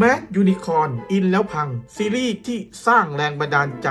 แม d ยูนิคอนอินแล้วพัง ซีรีส์ที่สร้างแรงบันดาลใจ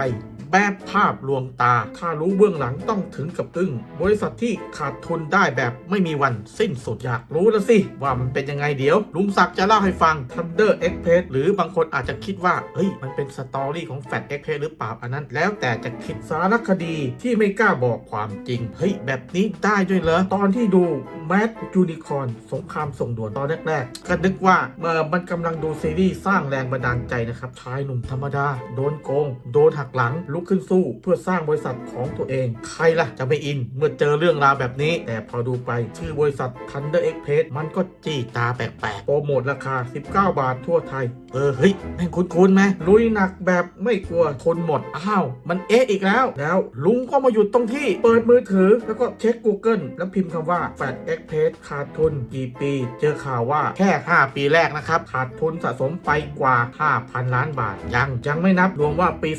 แบบภาพลวงตา ถ้ารู้เบื้องหลังต้องถึงกับอึ้งบริษัทที่ขาดทุนได้แบบไม่มีวันสิ้นสุดอยากรู้แล้วสิ ว่ามันเป็นยังไงเดี๋ยว ลุงศักดิ์จะเล่าให้ฟัง Thunder Express หรือบางคนอาจจะคิดว่า เฮ้ย มันเป็นสตอรี่ของ Fat Express หรือเปล่าอันนั้น แล้วแต่จะคิดสารคดีที่ไม่กล้าบอกความจริง เฮ้ย แบบนี้ได้ด้วยเหรอ ตอนที่ดู Mad Unicorn สงครามส่งด่วนตอนแรกๆก็นึกว่าเมื่อมันกำลังดูซีรีส์สร้างแรงบันดาลใจนะครับชายหนุ่มธรรมดา โดนโกง โดนหักหลังลุกขึ้นสู้เพื่อสร้างบริษัทของตัวเอง ใครล่ะจะไม่อิน เมื่อเจอเรื่องราวแบบนี้ แต่พอดูไปชื่อบริษัท Thunder Express มันก็จี้ตาแปลกๆโปรโมทราคา 19 บาททั่วไทยเออเฮ้ยแม่งคุ้นๆไหมลุยหนักแบบไม่กลัวทนหมดอ้าว มันเอ๊ะอีกแล้ว แล้วลุงก็มาหยุดตรงที่เปิดมือถือ แล้วก็เช็ค Google แล้วพิมพ์คำว่า Fat Express ขาดทุนกี่ปี เจอข่าวว่าแค่ 5 ปีแรกนะครับ ขาดทุนสะสมไปกว่า 5,000 ล้านบาท ยังยังไม่นับรวมว่าปี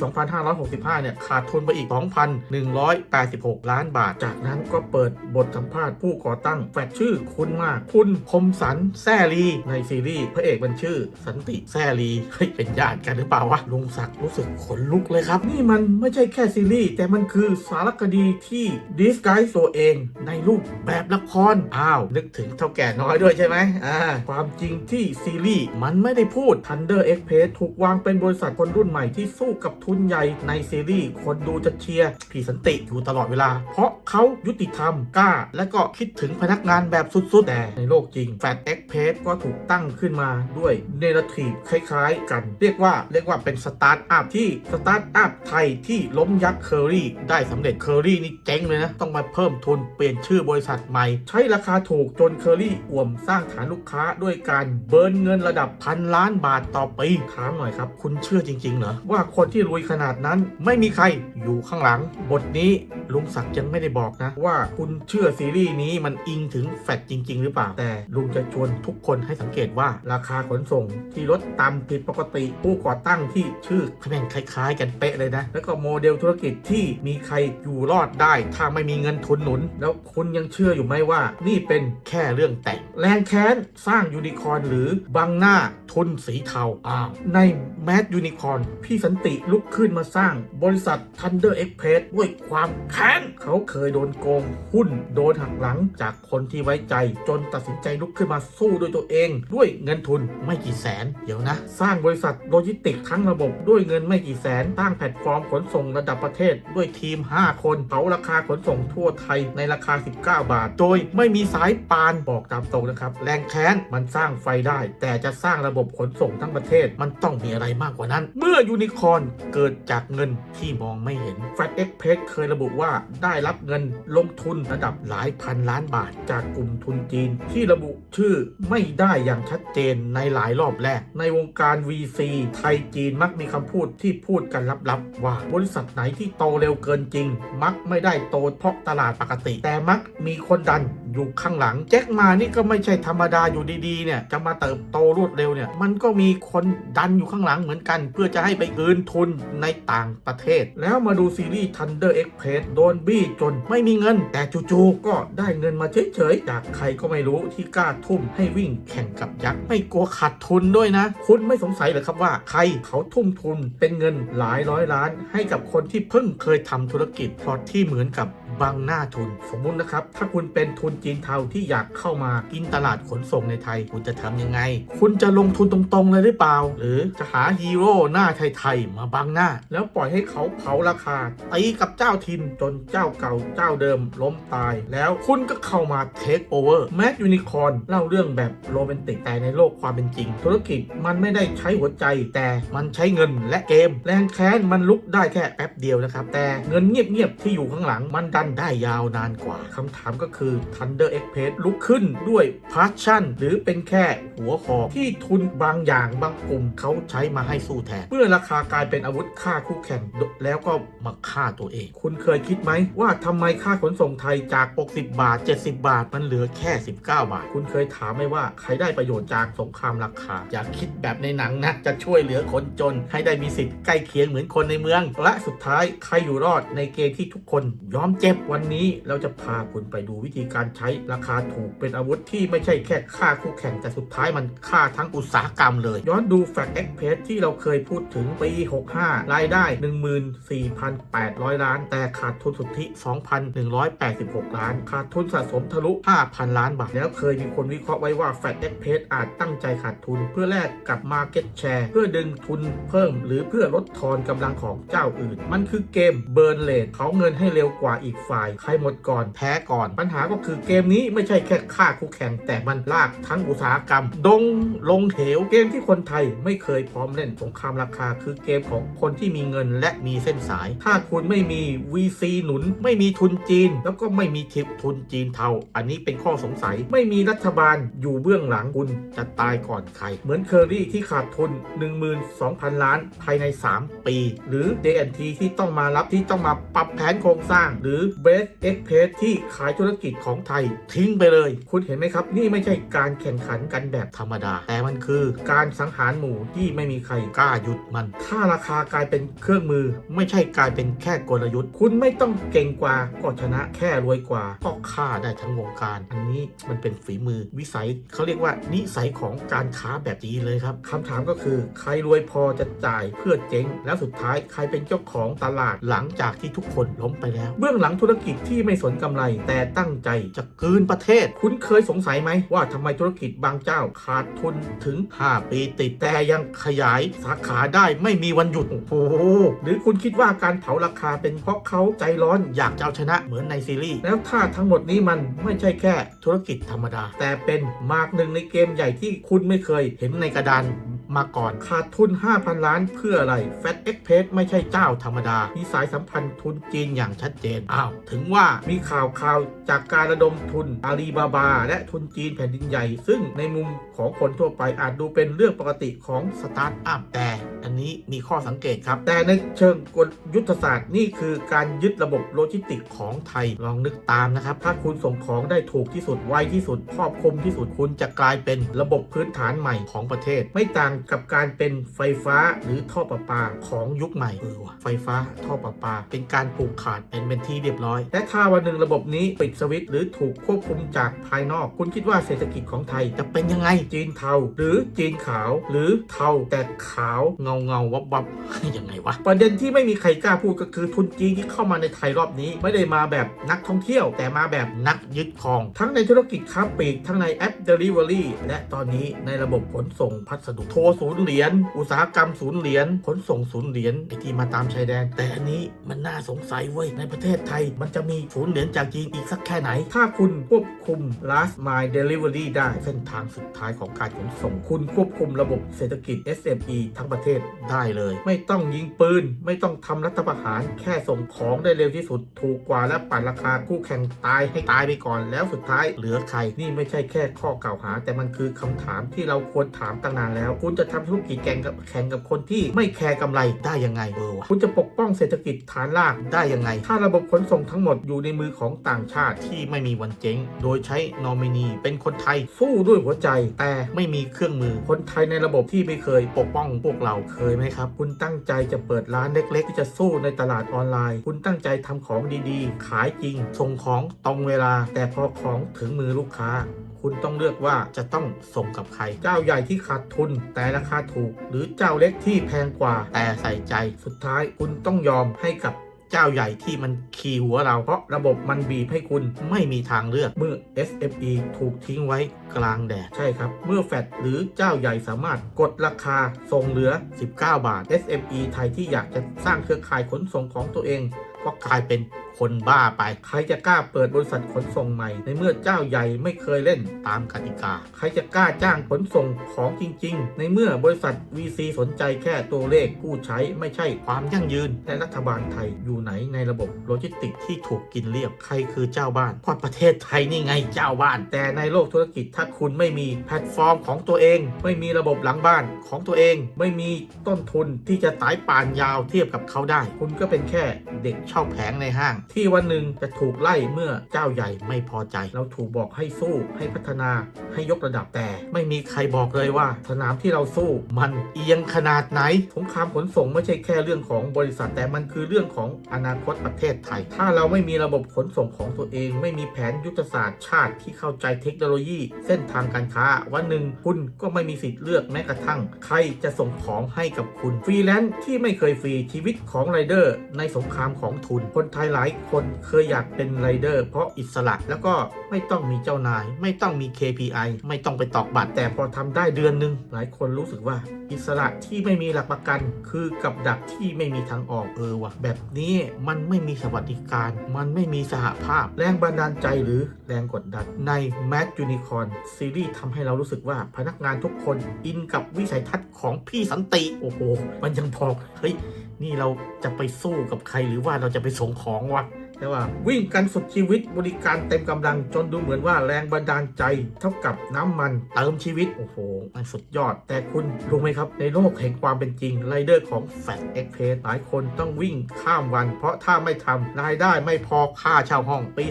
2565 เนี่ย ขาดทุนไปอีก 2,186 ล้านบาท จากนั้นก็เปิดบทสัมภาษณ์ผู้ก่อตั้งแฟดชื่อคุณมาก คุณคมสันแซลีในซีรีส์พระเอกมันชื่อสันติแซลีเฮ้ยเป็นญาติกันหรือเปล่าวะลุงศักดิ์รู้สึกขนลุกเลยครับ นี่มันไม่ใช่แค่ซีรีส์แต่มันคือสารคดีที่ดิสไกส์ตัวเอง ในรูปแบบละครอ้าวนึกถึงเท่าแก่น้อยด้วยใช่ไหมอ่าความจริงที่ซีรีส์มันไม่ได้พูด Thunder Express ถูกวางเป็นบริษัทคนรุ่นใหม่ที่สู้กับทุนใหญ่ในซีรีส์คนดูจะเชียร์พี่สันติอยู่ตลอดเวลา เพราะเขายุติธรรมกล้า และก็คิดถึงพนักงานแบบสุดๆแต่ในโลกจริง Fat Express ก็ถูกตั้งขึ้นมาด้วยเนรทีฟคล้ายๆ กัน เรียกว่าเรียกว่าเป็นสตาร์ทอัพที่สตาร์ทอัพไทยที่ล้มยักษ์เคอรี่ได้สำเร็จเคอรี่นี่เจ๊งเลยนะ ต้องมาเพิ่มทุนเปลี่ยนชื่อบริษัทใหม่ ใช้ราคาถูกจนเคอรี่อ่วมสร้างฐานลูกค้าด้วยการเบิร์นเงินระดับพันล้านบาทต่อปีถามหน่อยครับ คุณเชื่อจริงๆเหรอว่าคนที่รวยขนาดนั้นไม่มีใครอยู่ข้างหลัง บทนี้ลุงศักดิ์ยังไม่ได้บอกนะ ว่าคุณเชื่อซีรีส์นี้มันอิงถึงแฟดจริง ๆ หรือเปล่าแต่ลุงจะชวนทุกคนให้สังเกตว่าราคาขนส่งที่ลดต่ำผิดปกติ ผู้ก่อตั้งที่ชื่อแม่งคล้ายๆ กันเป๊ะเลยนะ แล้วก็โมเดลธุรกิจที่มีใครอยู่รอดได้ ถ้าไม่มีเงินทุนหนุน แล้วคุณยังเชื่ออยู่ไหมว่า นี่เป็นแค่เรื่องแต่งแรงแค้นสร้างยูนิคอร์นหรือบังหน้าทุนสีเทาอ้าวในแม d ยูนิคอร์นพี่สันติลุกขึ้นมาสร้างบริษัท Thunder Express ด้วยความแค้นเขาเคยโดนโกงหุ้นโดนหักหลังจากคนที่ไว้ใจ จนตัดสินใจลุกขึ้นมาสู้ด้วยตัวเอง ด้วยเงินทุนไม่กี่แสนเดี๋ยวนะ สร้างบริษัทโลจิสติกส์ทั้งระบบด้วยเงินไม่กี่แสนตั้งแพลตฟอร์มขนส่งระดับประเทศ ด้วยทีม 5 คนเผาราคาขนส่งทั่วไทยในราคา 19 บาท โดยไม่มีสายปานบอกตามตรงนะครับ แรงแค้นมันสร้างไฟได้ แต่จะสร้างระบบขนส่งทั้งประเทศมันต้องมีอะไรมากกว่านั้น เมื่อยูนิคอนเกิดจากเงินที่มองไม่เห็น f a t Express เคยระบุว่าได้รับเงินลงทุนระดับหลายพันล้านบาท จากกลุ่มทุนจีน ที่ระบุชื่อไม่ได้อย่างชัดเจนในหลายรอบแรกในวงการ VC ไทยจีนมักมีคำพูดที่พูดกันลับๆ ว่าบริษัทไหนที่โตเร็วเกินจริง มักไม่ได้โตเพราะตลาดปกติ แต่มักมีคนดันอยู่ข้างหลัง แจ็คมานี่ก็ไม่ใช่ธรรมดาอยู่ดีๆเนี่ยจะมาเติบโตรวดเร็วเนี่ยมันก็มีคนดันอยู่ข้างหลังเหมือนกัน เพื่อจะให้ไปคืนทุนในต่างประเทศ แล้วมาดูซีรีส์ Thunder Express โดนบี้จนไม่มีเงิน แต่จู่ๆก็ได้เงินมาเฉยๆจากใครก็ไม่รู้ที่กล้าทุ่มให้วิ่งแข่งกับยักษ์ไม่กลัวขาดทุนด้วยนะ คุณไม่สงสัยเหรอครับว่าใครเขาทุ่มทุนเป็นเงินหลายร้อยล้าน ให้กับคนที่เพิ่งเคยทำธุรกิจพลอที่เหมือนกับบังหน้าทุน สมมุตินะครับ ถ้าคุณเป็นทุนจีนเทาที่อยากเข้ามากินตลาดขนส่งในไทย คุณจะทำยังไง คุณจะลงทุนตรงๆเลยหรือเปล่า หรือจะหาฮีโร่หน้าไทยๆมาบังหน้า แล้วปล่อยให้เขาเผาราคาตีกับเจ้าทินจนเจ้าเก่าเจ้าเดิมล้มตาย แล้วคุณก็เข้ามาเทคโอเวอร์แมดยูนิคอนเล่าเรื่องแบบโรแมนติกแต่ในโลกความเป็นจริง ธุรกิจมันไม่ได้ใช้หัวใจ แต่มันใช้เงินและเกม แรงแค้นมันลุกได้แค่แป๊บเดียวนะครับแต่เงินเงียบๆที่อยู่ข้างหลังมันดันได้ยาวนานกว่าคำถามก็คือ Thunder Express ลุกขึ้นด้วย passion หรือเป็นแค่หัวหอกที่ทุนบางอย่างบางกลุ่มเขาใช้มาให้สู้แทนเมื่อราคากลายเป็นอาวุธฆ่าคู่แข่งแล้วก็มาฆ่าตัวเอง คุณเคยคิดไหมว่าทำไมค่าขนส่งไทยจาก 60 บาท 70 บาท มันเหลือแค่ 19 บาท คุณเคยถามไหมว่าใครได้ประโยชน์จากสงครามราคา อย่าคิดแบบในหนังนะ จะช่วยเหลือคนจน ให้ได้มีสิทธิ์ใกล้เคียงเหมือนคนในเมือง และสุดท้ายใครอยู่รอดในเกมที่ทุกคนยอมเจ็บวันนี้เราจะพาคุณไปดูวิธีการใช้ราคาถูกเป็นอาวุธที่ไม่ใช่แค่ฆ่าคู่แข่งแต่สุดท้ายมันฆ่าทั้งอุตสาหกรรมเลย ย้อนดูแฟกเอ็กเพสที่เราเคยพูดถึงปี 65 รายได้ 14,800 ล้าน แต่ขาดทุนสุทธิ 2,186 ล้าน ขาดทุนสะสมทะลุ 5,000 ล้านบาท แล้วเคยมีคนวิเคราะห์ไว้ว่าแฟกเอ็กเพสอาจตั้งใจขาดทุน เพื่อแลกกับ Market Share เพื่อดึงทุนเพิ่ม หรือเพื่อลดทอนกำลังของเจ้าอื่น มันคือเกมเบิร์นเลทเขาเงินให้เร็วกว่าอีกฝ่าย ใครหมดก่อนแพ้ก่อน ปัญหาก็คือเกมนี้ไม่ใช่แค่ฆ่าคู่แข่งแต่มันลากทั้งอุตสาหกรรม ดงลงเหวเกมที่คนไทยไม่เคยพร้อมเล่นสงครามราคา คือเกมของคนที่มีเงินและมีเส้นสาย ถ้าคุณไม่มี VC หนุน ไม่มีทุนจีน แล้วก็ไม่มีทิปทุนจีนเทา อันนี้เป็นข้อสงสัย ไม่มีรัฐบาลอยู่เบื้องหลังคุณจะตายก่อนใคร เหมือนเคอรี่ที่ขาดทุน 12,000 ล้านภายใน 3 ปี หรือ DNT ที่ต้องมารับที่ต้องมาปรับแผนโครงสร้าง หรือ b e s t e x p r e s s ที่ขายธุรกิจของไทยทิ้งไปเลย คุณเห็นไหมครับ นี่ไม่ใช่การแข่งขันกันแบบธรรมดา แต่มันคือการสังหารหมู่ที่ไม่มีใครกล้าหยุดมัน ถ้าราคากลายเป็นเครื่องมือ ไม่ใช่กลายเป็นแค่กลยุทธ์ คุณไม่ต้องเก่งกว่าก็ชนะแค่รวยกว่าก็ฆ่าได้ทั้งวงการ อันนี้มันเป็นฝีมือวิสัยเขาเรียกว่านิสัยของการค้าแบบจีนเลยครับคำถามก็คือ ใครรวยพอจะจ่ายเพื่อเจ๊ง แล้วสุดท้ายใครเป็นเจ้าของตลาดหลังจากที่ทุกคนล้มไปแล้ว เบื้องหลังธุรกิจที่ไม่สนกำไรแต่ตั้งใจจะคืนประเทศ คุณเคยสงสัยไหมว่าทำไมธุรกิจบางเจ้าขาดทุนถึง 5 ปีติดแต่ยังขยายสาขาได้ไม่มีวันหยุด โอ้โห หรือคุณคิดว่าการเผาราคาเป็นเพราะเขาใจร้อนอยากจะเอาชนะเหมือนในซีรีส์แล้วถ้าทั้งหมดนี้มันไม่ใช่แค่ธุรกิจธรรมดา แต่เป็นมากหนึ่งในเกมใหญ่ที่คุณไม่เคยเห็นในกระดาน มาก่อน ขาดทุน 5,000 ล้านเพื่ออะไร f a t e x p r e s s ไม่ใช่เจ้าธรรมดา มีสายสัมพันธ์ทุนจีนอย่างชัดเจน อ้าว ถึงว่ามีข่าวข่าวจากการระดมทุนอาลีบาบา และทุนจีนแผ่นดินใหญ่ ซึ่งในมุมของคนทั่วไปอาจดูเป็นเรื่องปกติของสตาร์ทอัพแต่ อันนี้มีข้อสังเกตครับ แต่ในเชิงกลยุทธศาสตร์นี่คือการยึดระบบโลจิสติกของไทยลองนึกตามนะครับ ถ้าคุณส่งของได้ถูกที่สุดไวที่สุดครอบคลุมที่สุดคุณจะกลายเป็นระบบพื้นฐานใหม่ของประเทศ ไม่ต่างกับการเป็นไฟฟ้าหรือท่อประปาของยุคใหม่เออไฟฟ้าท่อประปา เป็นการผูกขาดเป็นเป็นที่เรียบร้อย และถ้าวันหนึ่งระบบนี้ปิดสวิตช์หรือถูกควบคุมจากภายนอก คุณคิดว่าเศรษฐกิจของไทยจะเป็นยังไงจีนเทาหรือจีนขาว หรือเทาแต่ขาวเงาเงาวับวับยังไงวะประเด็นที่ไม่มีใครกล้าพูดก็คือทุนจีนที่เข้ามาในไทยรอบนี้ ไม่ได้มาแบบนักท่องเที่ยว แต่มาแบบนักยึดครอง ทั้งในธุรกิจค้าปลีกทั้งในแอป Delivery และตอนนี้ในระบบขนส่งพัสดุโทรศูนย์เหรียญอุตสาหกรรมศูนย์เหรียญขนส่งศูนย์เหรียญไอที่มาตามชายแดน แต่อันนี้มันน่าสงสัยเว้ยในประเทศไทย มันจะมีศูนย์เหรียญจากจีนอีกสักแค่ไหน ถ้าคุณควบคุม last mile delivery ได้เส้นทางสุดท้ายของการขนส่ง คุณควบคุมระบบเศรษฐกิจ SME ทั้งประเทศศได้เลย ไม่ต้องยิงปืน ไม่ต้องทำรัฐประหาร แค่ส่งของได้เร็วที่สุด ถูกกว่าและปั่นราคาคู่แข่งตายให้ตายไปก่อน แล้วสุดท้ายเหลือใคร นี่ไม่ใช่แค่ข้อกล่าวหา แต่มันคือคำถามที่เราควรถามตั้งนานแล้ว คุณจะทำธุรกิจแข่งกับแข่งกับคนที่ไม่แคร์กำไรได้ยังไงเบอร์วะคุณจะปกป้องเศรษฐกิจฐานรากได้ยังไง ถ้าระบบขนส่งทั้งหมดอยู่ในมือของต่างชาติที่ไม่มีวันเจ๊ง โดยใช้นอมินี เป็นคนไทยสู้ด้วยหัวใจ แต่ไม่มีเครื่องมือคนไทยในระบบที่ไม่เคยปกป้องพวกเราเคยไหมครับ คุณตั้งใจจะเปิดร้านเล็กๆ ที่จะสู้ในตลาดออนไลน์ คุณตั้งใจทำของดีๆ ขายจริง ส่งของตรงเวลา แต่พอของถึงมือลูกค้าคุณต้องเลือกว่าจะต้องส่งกับใคร เจ้าใหญ่ที่ขาดทุนแต่ราคาถูก หรือเจ้าเล็กที่แพงกว่าแต่ใส่ใจ สุดท้ายคุณต้องยอมให้กับ เจ้าใหญ่ที่มันขี่หัวเรา เพราะระบบมันบีบให้คุณไม่มีทางเลือกเมื่อ SME ถูกทิ้งไว้กลางแดดใช่ครับ เมื่อแฟดหรือเจ้าใหญ่สามารถกดราคาส่งเหลือ 19 บาท SME ไทยที่อยากจะสร้างเครือข่ายขนส่งของตัวเอง ก็กลายเป็นคนบ้าไป ใครจะกล้าเปิดบริษัทขนส่งใหม่ ในเมื่อเจ้าใหญ่ไม่เคยเล่นตามกติกา ใครจะกล้าจ้างขนส่งของจริง ๆ ในเมื่อบริษัท VC สนใจแค่ตัวเลขผู้ใช้ไม่ใช่ความยั่งยืน และรัฐบาลไทยอยู่ไหนในระบบโลจิสติกที่ถูกกินเรียบ ใครคือเจ้าบ้านก็ประเทศไทยนี่ไงเจ้าบ้าน แต่ในโลกธุรกิจถ้าคุณไม่มีแพลตฟอร์มของตัวเอง ไม่มีระบบหลังบ้านของตัวเอง ไม่มีต้นทุนที่จะสายป่านยาวเทียบกับเขาได้ คุณก็เป็นแค่เด็กเช่าแผงในห้าง ที่วันหนึ่งจะถูกไล่เมื่อเจ้าใหญ่ไม่พอใจ เราถูกบอกให้สู้ให้พัฒนาให้ยกระดับแต่ ไม่มีใครบอกเลยว่า สนามที่เราสู้มันเอียงขนาดไหนสงครามขนส่งไม่ใช่แค่เรื่องของบริษัทแต่มันคือเรื่องของอนาคตประเทศไทย ถ้าเราไม่มีระบบขนส่งของตัวเอง ไม่มีแผนยุทธศาสตร์ชาติที่เข้าใจเทคโนโลยี เส้นทางการค้า วันหนึ่งคุณก็ไม่มีสิทธิ์เลือกแม้กระทั่ง ใครจะส่งของให้กับคุณฟรีแลนซ์ที่ไม่เคยฟรีชีวิตของไรเดอร์ ในสงครามของทุน คนไทยหลายคนเคยอยากเป็นไรเดอร์ เพราะอิสระแล้วก็ไม่ต้องมีเจ้านาย ไม่ต้องมี KPI ไม่ต้องไปตอกบัตรแต่พอทำได้เดือนหนึ่งหลายคนรู้สึกว่า อิสระที่ไม่มีหลักประกัน คือกับดักที่ไม่มีทางออกเออว่ะแบบนี้มันไม่มีสวัสดิการ มันไม่มีสหภาพ แรงบันดาลใจหรือแรงกดดันใน Mad Unicorn ซีรีส์ทำให้เรารู้สึกว่าพนักงานทุกคนอินกับวิสัยทัศน์ของพี่สันติ โอ้โห มันยังพอกเฮ้ย นี่เราจะไปสู้กับใครหรือว่าเราจะไปส่งของวะแต่ว่าวิ่งกันสุดชีวิตบริการเต็มกำลังจนดูเหมือนว่าแรงบันดาลใจ เท่ากับน้ำมันเติมชีวิต โอ้โห มันสุดยอด แต่คุณรู้ไหมครับ ในโลกแห่งความเป็นจริงไรเดอร์ของ f a t e x p r e s s หลายคนต้องวิ่งข้ามวัน เพราะถ้าไม่ทำรายได้ไม่พอค่าเช่าห้อง ปี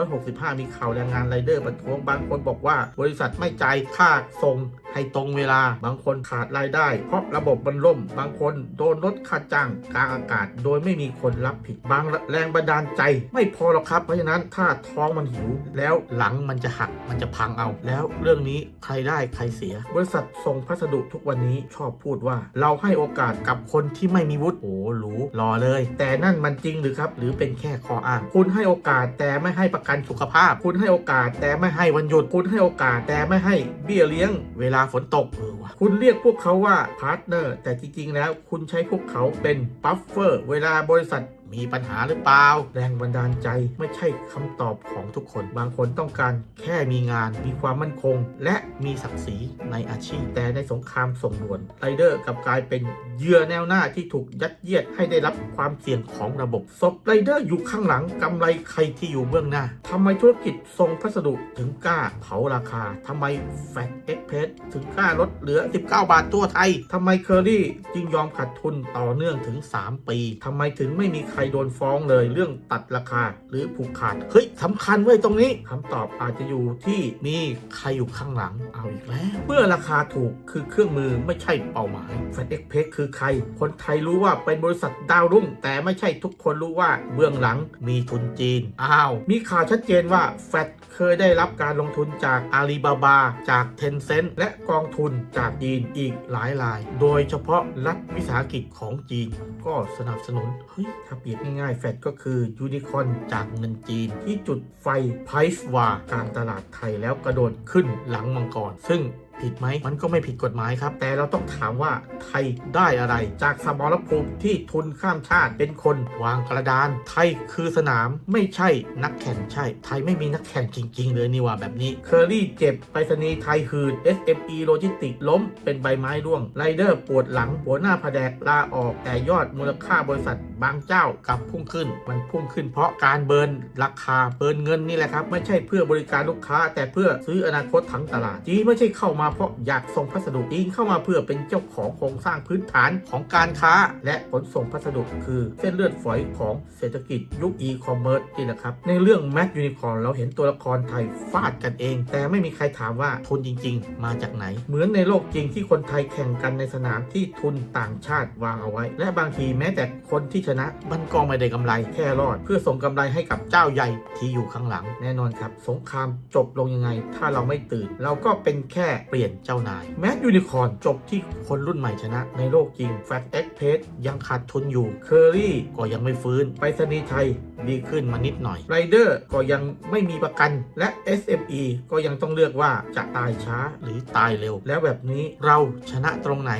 2565 มีข่าวแรงงานไรเดอร์ประท้วงบางคนบอกว่า บริษัทไม่จ่ายค่าส่ง ให้ตรงเวลา บางคนขาดรายได้ เพราะระบบมันล่ม บางคนโดนลดค่าจ้างกลางอากาศ โดยไม่มีคนรับผิด บางแรงบันดาลใจ ไม่พอหรอกครับ เพราะฉะนั้นถ้าท้องมันหิว แล้วหลังมันจะหัก มันจะพังเอา แล้วเรื่องนี้ใครได้ใครเสีย บริษัทส่งพัสดุทุกวันนี้ชอบพูดว่า เราให้โอกาสกับคนที่ไม่มีวุฒิ โอ้หรูรอเลย แต่นั่นมันจริงหรือครับ หรือเป็นแค่ข้ออ้าง คุณให้โอกาสแต่ไม่ให้ประกันสุขภาพ คุณให้โอกาสแต่ไม่ให้วันหยุด คุณให้โอกาสแต่ไม่ให้เบี้ยเลี้ยง เวลาฝนตกเออวะคุณเรียกพวกเขาว่าพาร์ทเนอร์แต่จริงๆแล้วคุณใช้พวกเขาเป็นบัฟเฟอร์เวลาบริษัท มีปัญหาหรือเปล่า แรงบันดาลใจไม่ใช่คำตอบของทุกคน บางคนต้องการแค่มีงาน มีความมั่นคง และมีศักดิ์ศรีในอาชีพ แต่ในสงครามส่งด่วนไรเดอร์กับกลายเป็นเหยื่อแนวหน้าที่ถูกยัดเยียดให้ได้รับความเสี่ยงของระบบศพไรเดอร์อยู่ข้างหลังกำไรใครที่อยู่เบื้องหน้าทำไมธุรกิจส่งพัสดุถึงกล้าเผาราคาทำไมแฟตเอ็กเพสถึงกล้าลดเหลือ 19 บาทตัวไทยทำไมเคอรี่จึงยอมขาดทุนต่อเนื่องถึง 3 ปีทำไมถึงไม่มีใครโดนฟ้องเลยเรื่องตัดราคาหรือผูกขาด เฮ้ยสำคัญเว้ยตรงนี้คำตอบอาจจะอยู่ที่มีใครอยู่ข้างหลังเอาอีกแล้ว เมื่อราคาถูกคือเครื่องมือไม่ใช่เป้าหมายแฟตเอ็กเพคือใคร คนไทยรู้ว่าเป็นบริษัทดาวรุ่ง แต่ไม่ใช่ทุกคนรู้ว่าเบื้องหลังมีทุนจีนอ้าวมีข่าวชัดเจนว่าแฟตเคยได้รับการลงทุนจากอาลีบาบาจากเทนเซ็นและกองทุนจากจีนอีกหลายราย โดยเฉพาะรัฐวิสาหกิจของจีนก็สนับสนุนเฮ้ยถ้าเปรียบง่ายๆ แฟดก็คือยูนิคอนจากเงินจีน ที่จุดไฟไพรส์วากลางตลาดไทยแล้วกระโดดขึ้นหลังมังกรซึ่ง ผิดไหมมันก็ไม่ผิดกฎหมายครับ แต่เราต้องถามว่าไทยได้อะไร จากสมรภูมิที่ทุนข้ามชาติเป็นคนวางกระดาน ไทยคือสนามไม่ใช่นักแข่งใช่ ไทยไม่มีนักแข่งจริง ๆ เลยนี่ว่าแบบนี้เคอรี่เจ็บไปรษณีย์ไทยหืด SME โลจิสติกล้มเป็นใบไม้ร่วงไรเดอร์ปวดหลังหัวหน้าแผนกลาออกแต่ยอดมูลค่าบริษัทบางเจ้ากลับพุ่งขึ้น มันพุ่งขึ้นเพราะการเบิร์นราคาเบิร์นเงินนี่แหละครับ ไม่ใช่เพื่อบริการลูกค้า แต่เพื่อซื้ออนาคตทั้งตลาดจีนไม่ใช่เข้ามาเพราะอยากส่งพัสดุจีนเข้ามาเพื่อเป็นเจ้าของโครงสร้างพื้นฐานของการค้า และขนส่งพัสดุคือเส้นเลือดฝอยของเศรษฐกิจยุคอีคอมเมิร์ซนี่แหละครับในเรื่องแม d ยูนิคอร์เราเห็นตัวละครไทยฟาดกันเอง แต่ไม่มีใครถามว่าทุนจริง ๆ มาจากไหน เหมือนในโลกจริงที่คนไทยแข่งกันในสนามที่ทุนต่างชาติวางเอาไว้ และบางทีแม้แต่คนที่ชนะมันก็ไม่ได้กำไรแค่รอด เพื่อส่งกำไรให้กับเจ้าใหญ่ที่อยู่ข้างหลังแน่นอนครับ สงครามจบลงยังไง ถ้าเราไม่ตื่น เราก็เป็นแค่เปลี่ยนเจ้านาย แม d ยูนิคอร์จบที่คนรุ่นใหม่ชนะ ในโลกจริงแฟตเอ็กเพสยังขาดทุนอยู่เคอรี่ก็ยังไม่ฟื้น ไปรษณีไทยดีขึ้นมานิดหน่อยไรเดอร์ก็ยังไม่มีประกันและ SME ก็ยังต้องเลือกว่าจะตายช้าหรือตายเร็ว แล้วแบบนี้เราชนะตรงไหน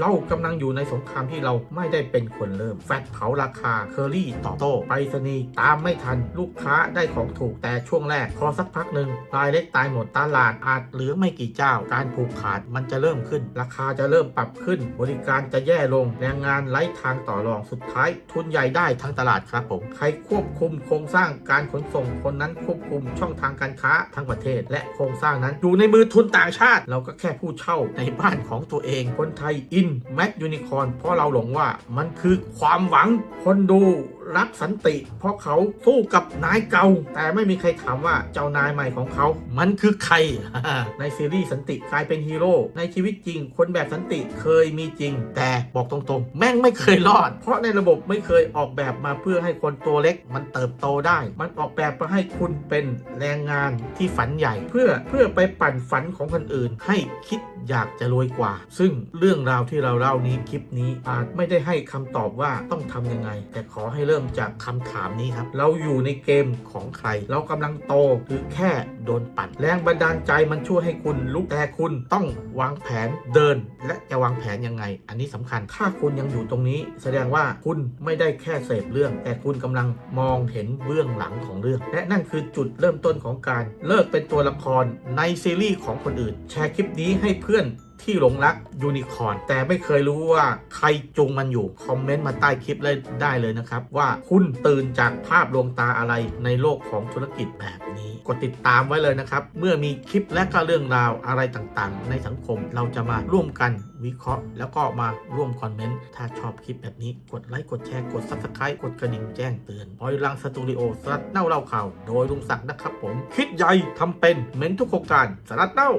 เรากำลังอยู่ในสงครามที่เราไม่ได้เป็นคนเริ่ม แฟตเผาราคาเคอรี่ต่อโต้ไปรษณีตามไม่ทัน ลูกค้าได้ของถูกแต่ช่วงแรก พอสักพักหนึ่งรายเล็กตายหมดตลาดอาจเหลือไม่กี่เจ้า การผูกขาดมันจะเริ่มขึ้น ราคาจะเริ่มปรับขึ้น บริการจะแย่ลง แรงงานไร้ทางต่อรองสุดท้าย ทุนใหญ่ได้ทั้งตลาดครับผม ใครควบคุมโครงสร้างการขนส่งคนนั้นควบคุมช่องทางการค้าทั้งประเทศ และโครงสร้างนั้น อยู่ในมือทุนต่างชาติ เราก็แค่ผู้เช่าในบ้านของตัวเอง คนไทยอินแม d ยูนิคอร์เพราะเราหลงว่ามันคือความหวังคนดู รักสันติ เพราะเขาสู้กับนายเก่า แต่ไม่มีใครถามว่าเจ้านายใหม่ของเขา มันคือใคร ในซีรีส์สันติกลายเป็นฮีโร่ในชีวิตจริง คนแบบสันติเคยมีจริง แต่บอกตรงๆ แม่งไม่เคยรอด เพราะในระบบไม่เคยออกแบบมาเพื่อให้คนตัวเล็ก มันเติบโตได้ มันออกแบบมาให้คุณเป็นแรงงานที่ฝันใหญ่ เพื่อเพื่อไปปั่นฝันของคนอื่น ให้คิดอยากจะรวยกว่า ซึ่งเรื่องราวที่เราเล่านี้คลิปนี้อาจไม่ได้ให้คำตอบว่าต้องทำยังไง แต่ขอให้เริ่มจากคำถามนี้ครับ เราอยู่ในเกมของใคร เรากำลังโตหรือแค่โดนปั่น แรงบันดาลใจมันช่วยให้คุณลุกแต่คุณต้องวางแผนเดิน และจะวางแผนยังไง อันนี้สำคัญ ถ้าคุณยังอยู่ตรงนี้ แสดงว่าคุณไม่ได้แค่เสพเรื่อง แต่คุณกำลังมองเห็นเบื้องหลังของเรื่อง และนั่นคือจุดเริ่มต้นของการเลิกเป็นตัวละครในซีรีส์ของคนอื่น แชร์คลิปนี้ให้เพื่อนที่หลงรักยูนิคอร์นแต่ไม่เคยรู้ว่าใครจูงมันอยู่ คอมเมนต์มาใต้คลิปเลยได้เลยนะครับ ว่าคุณตื่นจากภาพลวงตาอะไรในโลกของธุรกิจแบบนี้ กดติดตามไว้เลยนะครับ เมื่อมีคลิปและก็เรื่องราวอะไรต่างๆ ในสังคมเราจะมาร่วมกันวิเคราะห์ แล้วก็มาร่วมคอมเมนต์ ถ้าชอบคลิปแบบนี้กดไลค์กดแชร์กด subscribe กดกระดิ่งแจ้งเตือนพอยลังสตูดิโอสลัดเน่าเล่าข่าวโดยลุงศักดิ์นะครับผม คิดใหญ่ทำเป็นเม้นทุกโครงการสลัดเน่า